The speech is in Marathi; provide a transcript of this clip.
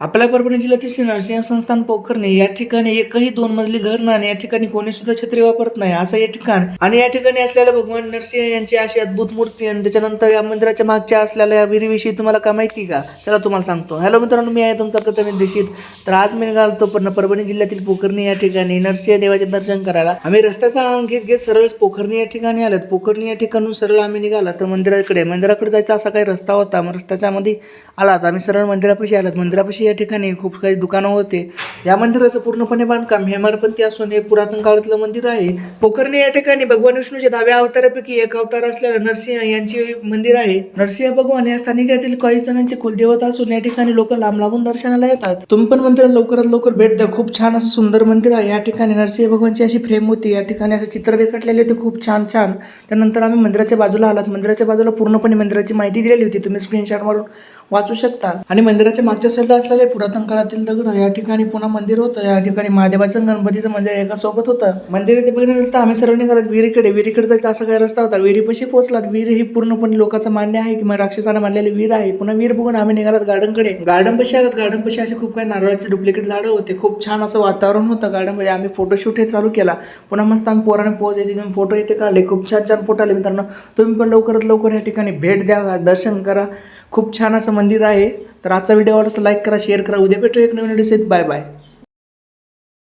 आपल्या परभणी जिल्ह्यातील श्री नरसिंह संस्थान पोखरणे या ठिकाणी एकही दोन मजली घर नाही आणि या ठिकाणी कोणी सुद्धा छत्री वापरत नाही असं या ठिकाण. आणि या ठिकाणी असलेल्या भगवान नरसिंह यांची अशी अद्भुत मूर्ती आणि त्याच्यानंतर या मंदिराच्या मागच्या असलेल्या या विहिरीविषयी तुम्हाला का माहिती का? चला तुम्हाला सांगतो. हॅलो मित्रांनो मी आहे तुमचा प्रथम दिशीत तर आज मी निघालतो पण परभणी जिल्ह्यातील पोखरणी या ठिकाणी नरसिंह देवाचे दर्शन करायला. आम्ही रस्त्याचा आनंद घेत घेत सरळ पोखरणी या ठिकाणी आलोत. पोखरणी या ठिकाणून सरळ आम्ही निघाला. तर मंदिराकडे मंदिराकडे जायचा असा काही रस्ता होता. मग रस्त्याच्या मध्ये आलात. आम्ही सरळ मंदिरापाशी आलात. मंदिरापाशी या ठिकाणी खूप काही दुकानं होते. या मंदिराचं पूर्णपणे बांधकाम हेमाडपंथी असून हे पुरातन काळातलं मंदिर आहे. पोखरणे या ठिकाणी भगवान विष्णूच्या दहाव्या अवतारापैकी एक अवतार असलेल्या नरसिंह यांचे मंदिर आहे. नरसिंह भगवान या स्थानिकातील काही जणांचे कुलदेवता असून या ठिकाणी लोक लांब लांबून दर्शनाला येतात. तुम्ही पण मंदिरात लवकरात लवकर भेट द्या. खूप छान असं सुंदर मंदिर आहे. या ठिकाणी नरसिंह भगवानची अशी फ्रेम होती. या ठिकाणी असं चित्र रेखाटलेले होते. खूप छान छान. त्यानंतर आम्ही मंदिराच्या बाजूला आलात. मंदिराच्या बाजूला पूर्णपणे मंदिराची माहिती दिलेली होती. तुम्ही स्क्रीनशॉट मारून वाचू शकता. आणि मंदिराच्या मागच्या साईडला असलेला पुरातन काळातील दगड. या ठिकाणी पुन्हा मंदिर होतं. या ठिकाणी महादेवाचं गणपतीचं मंदिर एका सोबत होतं. मंदिर ते बघण्याकरता आम्ही सर्व निघालात विहिरीकडे विहिरीकडे जायचा असा काय रस्ता होता. विहिरीपाशी पोहोचलात. विहीर ही पूर्णपणे लोकांचं मान्य आहे की मग राक्षसानं मानलेली विहीर आहे. पुन्हा विहीर बघून आम्ही निघालात गार्डनकडे. गार्डन पशी आलात. गार्डन पशी असे खूप काही नारळाचे डुप्लिकेट झाडं होते. खूप छान असं वातावरण होतं गार्डनमध्ये. आम्ही फोटोशूट हे चालू केला. पुन्हा मस्त आम्ही पोराने पोज येते. तिथून फोटो इथे काढले. खूप छान छान फोटो आले मित्रांनो. तुम्ही पण लवकरात लवकर या ठिकाणी भेट द्या. दर्शन करा. खूप छान असं मंदिर आहे. तर आजचा व्हिडिओ आवडला लाईक करा शेअर करा. उद्या भेटू एक नवीन व्हिडिओ बाय बाय